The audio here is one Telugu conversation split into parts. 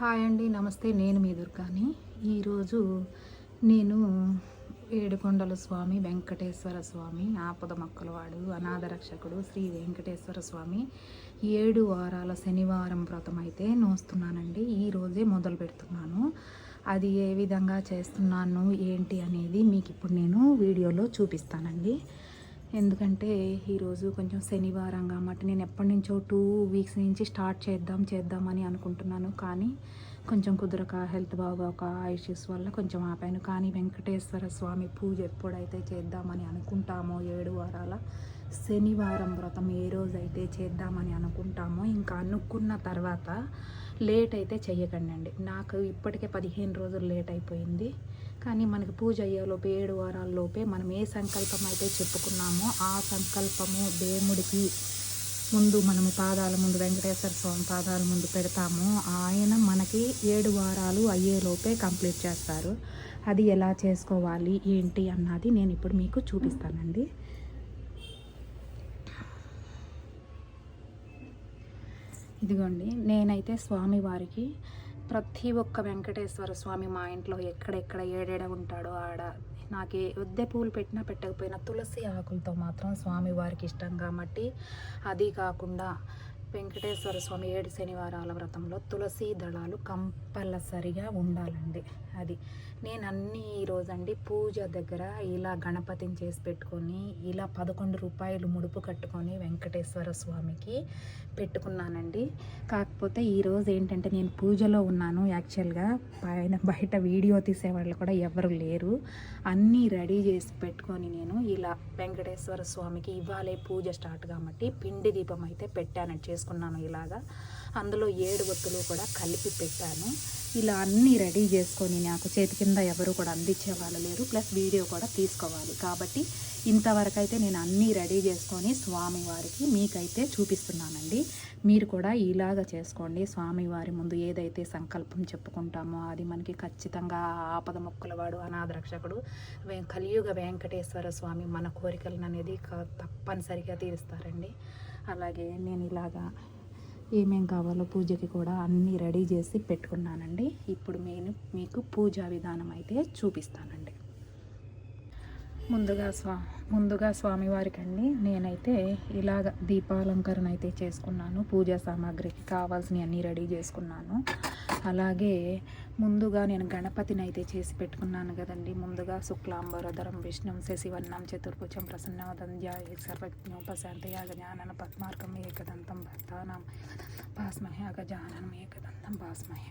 హాయ్ అండి నమస్తే. నేను మీ దుర్గాని. ఈరోజు నేను ఏడుకొండల స్వామి వెంకటేశ్వర స్వామి ఆపద మొక్కలవాడు అనాథ రక్షకుడు శ్రీ వెంకటేశ్వర స్వామి. ఏడు వారాల శనివారం వ్రతం అయితే నోస్తున్నానండి ఈరోజే మొదలు పెడుతున్నాను. అది ఏ విధంగా చేస్తున్నాను ఏంటి అనేది మీకు ఇప్పుడు నేను వీడియోలో చూపిస్తానండి. ఎందుకంటే ఈరోజు కొంచెం శనివారం కాబట్టి నేను ఎప్పటి నుంచో టూ వీక్స్ నుంచి స్టార్ట్ చేద్దాం చేద్దామని అనుకుంటున్నాను. కానీ కొంచెం కుదరక హెల్త్ బాగోక ఇష్యూస్ వల్ల కొంచెం ఆపాను. కానీ వెంకటేశ్వర స్వామి పూజ ఎప్పుడైతే చేద్దామని అనుకుంటామో ఏడు వారాల శనివారం వ్రతం ఏ రోజైతే చేద్దామని అనుకుంటామో ఇంకా అనుకున్న తర్వాత లేట్ అయితే చెయ్యకండి నాకు ఇప్పటికే పదిహేను రోజులు లేట్ అయిపోయింది. కానీ మనకి పూజ అయ్యేలోపు ఏడు వారాల్లోపే మనం ఏ సంకల్పం అయితే చెప్పుకున్నామో ఆ సంకల్పము దేవుడికి ముందు మనము పాదాల ముందు వెంకటేశ్వర స్వామి పాదాల ముందు పెడతాము. ఆయన మనకి ఏడు వారాలు అయ్యేలోపే కంప్లీట్ చేస్తారు. అది ఎలా చేసుకోవాలి ఏంటి అన్నది నేను ఇప్పుడు మీకు చూపిస్తానండి. ఇదిగోండి నేనైతే స్వామివారికి ప్రతి ఒక్క వెంకటేశ్వర స్వామి మా ఇంట్లో ఎక్కడెక్కడ ఏడేడ ఉంటాడో ఆడ నాకు ఉద్దె పూలు పెట్టినా పెట్టకపోయినా తులసి ఆకులతో మాత్రం స్వామి వారికి ఇష్టం కాబట్టి అది కాకుండా వెంకటేశ్వర స్వామి ఏడు శనివారాల వ్రతంలో తులసి దళాలు కంపల్సరిగా ఉండాలండి. అది. నేను అన్ని ఈరోజండి పూజ దగ్గర ఇలా గణపతిని చేసి పెట్టుకొని ఇలా పదకొండు రూపాయలు ముడుపు కట్టుకొని వెంకటేశ్వర స్వామికి పెట్టుకున్నానండి. కాకపోతే ఈరోజు ఏంటంటే నేను పూజలో ఉన్నాను యాక్చువల్గా. పైన బయట వీడియో తీసేవాళ్ళు కూడా ఎవరు లేరు. అన్నీ రెడీ చేసి పెట్టుకొని నేను ఇలా వెంకటేశ్వర స్వామికి ఇవ్వాలే పూజ స్టార్ట్ కాబట్టి పిండి దీపం అయితే పెట్టాను చేసుకున్నాను ఇలాగా. అందులో ఏడు ఒత్తులు కూడా కలిపి పెట్టాను. ఇలా అన్నీ రెడీ చేసుకొని నాకు చేతి కింద ఎవరు కూడా అందించే వాళ్ళు లేరు. ప్లస్ వీడియో కూడా తీసుకోవాలి. కాబట్టి ఇంతవరకు అయితే నేను అన్నీ రెడీ చేసుకొని స్వామివారికి మీకైతే చూపిస్తున్నానండి. మీరు కూడా ఇలాగ చేసుకోండి. స్వామివారి ముందు ఏదైతే సంకల్పం చెప్పుకుంటామో అది మనకి ఖచ్చితంగా ఆపద మొక్కలవాడు అనాథ రక్షకుడు కలియుగ వెంకటేశ్వర స్వామి మన కోరికలను అనేది క- తప్పనిసరిగా తీరుస్తారండి. అలాగే నేను ఇలాగా ఏమేం కావాలో పూజకి కూడా అన్నీ రెడీ చేసి పెట్టుకున్నానండి. ఇప్పుడు నేను మీకు పూజా విధానం అయితే చూపిస్తానండి. ముందుగా స్వా ముందుగా స్వామివారికి అండి నేనైతే ఇలాగ దీపాలంకరణ అయితే చేసుకున్నాను. పూజా సామాగ్రికి కావాల్సినవి అన్నీ రెడీ చేసుకున్నాను. అలాగే ముందుగా నేను గణపతిని అయితే చేసి పెట్టుకున్నాను కదండి. ముందుగా శుక్లాంబరధరం విష్ణుం శశివర్ణం చతుర్భుజం ప్రసన్నవదం జాయ సర్వజ్ఞోపశాంతయాగ జ్ఞానన పద్మార్గం ఏకదంతం భక్తానం భాస్మహే అగజాననం ఏకదంతం భాస్మహే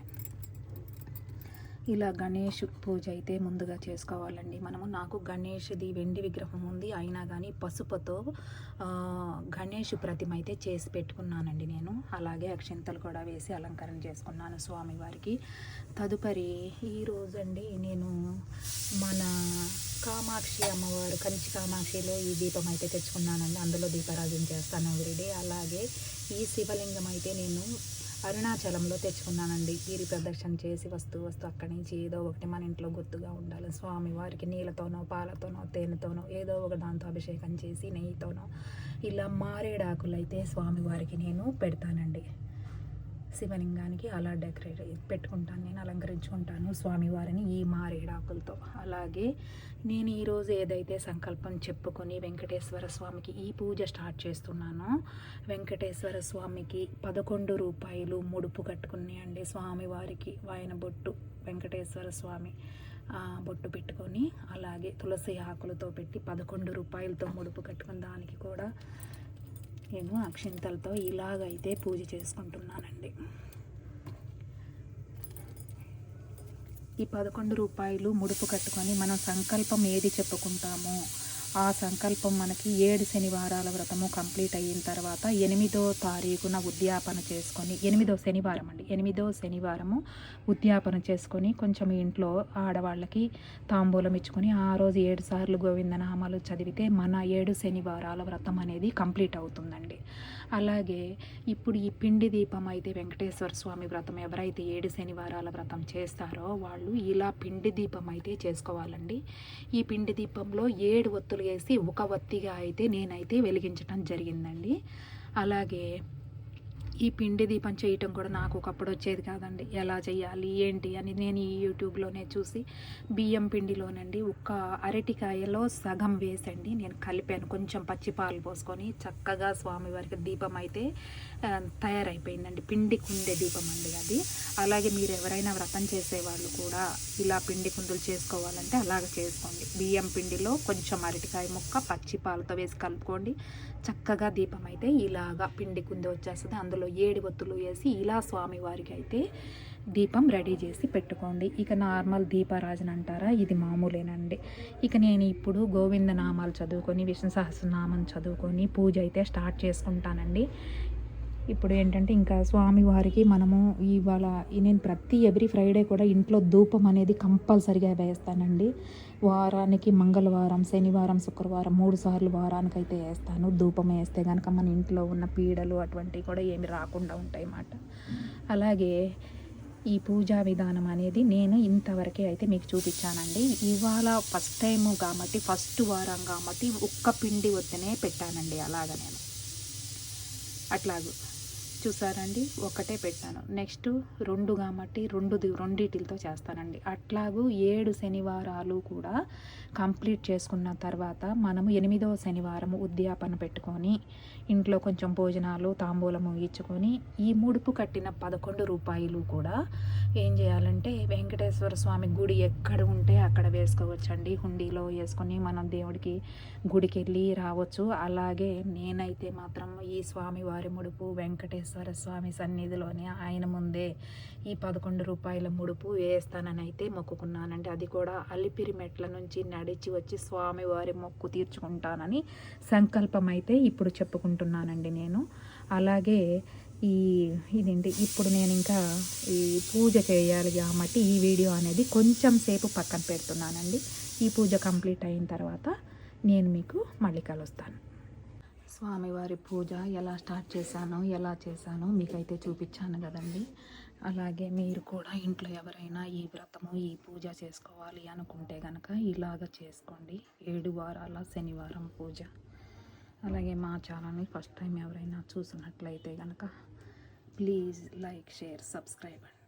ఇలా గణేష్ పూజ అయితే ముందుగా చేసుకోవాలండి మనము. నాకు గణేష్ది వెండి విగ్రహం ఉంది. అయినా కానీ పసుపుతో గణేష్ ప్రతిమ అయితే చేసి పెట్టుకున్నానండి నేను. అలాగే అక్షింతలు కూడా వేసి అలంకరణ చేసుకున్నాను స్వామివారికి. తదుపరి ఈరోజండి నేను మన కామాక్షి అమ్మవారు కంచి కామాక్షిలో ఈ దీపం అయితే తెచ్చుకున్నానండి. అందులో దీపారాజన చేస్తాను. ఎవ్రీడే అలాగే ఈ శివలింగం అయితే నేను అరుణాచలంలో తెచ్చుకున్నానండి. గిరి ప్రదర్శన చేసి వస్తూ వస్తూ అక్కడి నుంచి ఏదో ఒకటి మన ఇంట్లో గుర్తుగా ఉండాలి. స్వామి వారికి నీళ్ళతోనో పాలతోనో తేనెతోనో ఏదో ఒక దాంతో అభిషేకం చేసి నెయ్యితోనో ఇలా మారేడాకులు అయితే స్వామివారికి నేను పెడతానండి. శివలింగానికి అలా డెకరేట్ పెట్టుకుంటాను నేను అలంకరించుకుంటాను స్వామివారిని ఈ మారేడాకులతో. అలాగే నేను ఈరోజు ఏదైతే సంకల్పం చెప్పుకొని వెంకటేశ్వర స్వామికి ఈ పూజ స్టార్ట్ చేస్తున్నానో వెంకటేశ్వర స్వామికి పదకొండు రూపాయలు ముడుపు కట్టుకుని అండి స్వామివారికి వాయన బొట్టు వెంకటేశ్వర స్వామి బొట్టు పెట్టుకొని అలాగే తులసి ఆకులతో పెట్టి పదకొండు రూపాయలతో ముడుపు కట్టుకున్న దానికి కూడా నేను అక్షింతలతో ఇలాగైతే పూజ చేసుకుంటున్నానండి. ఈ పదకొండు రూపాయలు ముడుపు కట్టుకొని మనం సంకల్పం ఏది చెప్పుకుంటామో ఆ సంకల్పం మనకి ఏడు శనివారాల వ్రతము కంప్లీట్ అయిన తర్వాత ఎనిమిదో తారీఖున ఉద్యాపన చేసుకొని ఎనిమిదో శనివారం అండి ఎనిమిదో శనివారము ఉద్యాపన చేసుకొని కొంచెం ఇంట్లో ఆడవాళ్ళకి తాంబూలం ఇచ్చుకొని ఆ రోజు ఏడు సార్లు గోవిందనామాలు చదివితే మన ఏడు శనివారాల వ్రతం అనేది కంప్లీట్ అవుతుందండి. అలాగే ఇప్పుడు ఈ పిండి దీపం అయితే వెంకటేశ్వర స్వామి వ్రతం ఎవరైతే ఏడు శనివారాల వ్రతం చేస్తారో వాళ్ళు ఇలా పిండి దీపం అయితే చేసుకోవాలండి. ఈ పిండి దీపంలో ఏడు ఒత్తులు వేసి ఒక ఒత్తిగా అయితే నేనైతే వెలిగించడం జరిగిందండి. అలాగే ఈ పిండి దీపం చేయటం కూడా నాకు ఒకప్పుడు వచ్చేది కాదండి. ఎలా చేయాలి? ఏంటి? అని నేను ఈ యూట్యూబ్లోనే చూసి బియ్యం పిండిలోనండి ఒక అరటికాయలో సగం వేసండి. నేను కలిపాను. కొంచెం పచ్చిపాలు పోసుకొని చక్కగా స్వామివారికి దీపం అయితే తయారైపోయిందండి. పిండి కుండే దీపం అండి అది. అలాగే మీరు ఎవరైనా వ్రతం చేసేవాళ్ళు కూడా ఇలా పిండి కుందులు చేసుకోవాలంటే అలాగ చేసుకోండి. బియ్యం పిండిలో కొంచెం అరటికాయ ముక్క పచ్చి పాలతో వేసి కలుపుకోండి. చక్కగా దీపం అయితే ఇలాగా పిండి కుంది వచ్చేస్తుంది. అందులో ఏడు ఒత్తులు వేసి ఇలా స్వామివారికి అయితే దీపం రెడీ చేసి పెట్టుకోండి. ఇక నార్మల్ దీపారాజన అంటారా? ఇది మామూలేనండి. ఇక నేను ఇప్పుడు గోవింద నామాలు చదువుకొని విష్ణు సహస్రనామం చదువుకొని పూజ అయితే స్టార్ట్ చేసుకుంటానండి. ఇప్పుడు ఏంటంటే ఇంకా స్వామివారికి మనము ఇవాళ నేను ప్రతి ఎవ్రీ ఫ్రైడే కూడా ఇంట్లో ధూపం అనేది కంపల్సరిగా వేస్తానండి. వారానికి మంగళవారం శనివారం శుక్రవారం మూడు సార్లు వారానికి అయితే వేస్తాను. ధూపం వేస్తే కనుక మన ఇంట్లో ఉన్న పీడలు అటువంటివి కూడా ఏమి రాకుండా ఉంటాయి అన్నమాట. అలాగే ఈ పూజా విధానం అనేది నేను ఇంతవరకే అయితే మీకు చూపించానండి. ఇవాళ ఫస్ట్ టైం కాబట్టి ఫస్ట్ వారం కాబట్టి ఒక్క పిండి వద్దనే పెట్టానండి. అలాగ నేను. అట్లాగూ. చూసారండి? ఒకటే పెట్టాను. నెక్స్ట్ రెండు కాబట్టి రెండు రెండిటితో చేస్తానండి. అట్లాగూ ఏడు శనివారాలు కూడా కంప్లీట్ చేసుకున్న తర్వాత మనము ఎనిమిదవ శనివారం ఉద్యాపన పెట్టుకొని ఇంట్లో కొంచెం భోజనాలు తాంబూలము ఇచ్చుకొని ఈ ముడుపు కట్టిన పదకొండు రూపాయలు కూడా ఏం చేయాలంటే వెంకటేశ్వర స్వామి గుడి ఎక్కడ ఉంటే అక్కడ వేసుకోవచ్చండి. హుండీలో వేసుకొని మనం దేవుడికి గుడికి వెళ్ళి రావచ్చు. అలాగే నేనైతే మాత్రం ఈ స్వామి వారి ముడుపు వెంకటేశ్వర స్వామి సన్నిధిలోనే ఆయన ముందే ఈ పదకొండు రూపాయల ముడుపు వేస్తానని అయితే మొక్కుకున్నానంటే అది కూడా అలిపిరి మెట్ల నుంచి నడిచి వచ్చి స్వామి వారి మొక్కు తీర్చుకుంటానని సంకల్పం అయితే ఇప్పుడు చెప్పుకుంటున్నానండి నేను. అలాగే ఈ ఇదేంటి ఇప్పుడు నేను ఇంకా ఈ పూజ చేయాలి కాబట్టి ఈ వీడియో అనేది కొంచెం సేపు పక్కన పెడుతున్నానండి. ఈ పూజ కంప్లీట్ అయిన తర్వాత నేను మీకు మళ్ళీ కలుస్తాను. స్వామివారి పూజ ఎలా స్టార్ట్ చేశానో ఎలా చేశానో మీకైతే చూపించాను కదండి. అలాగే మీరు కూడా ఇంట్లో ఎవరైనా ఈ వ్రతము ఈ పూజ చేసుకోవాలి అనుకుంటే కనుక ఇలాగ చేసుకోండి. ఏడు వారాల శనివారం పూజ. అలాగే మా ఛానల్ని ఫస్ట్ టైం ఎవరైనా చూసినట్లయితే కనుక ప్లీజ్ లైక్ షేర్ సబ్స్క్రైబ్ అండి.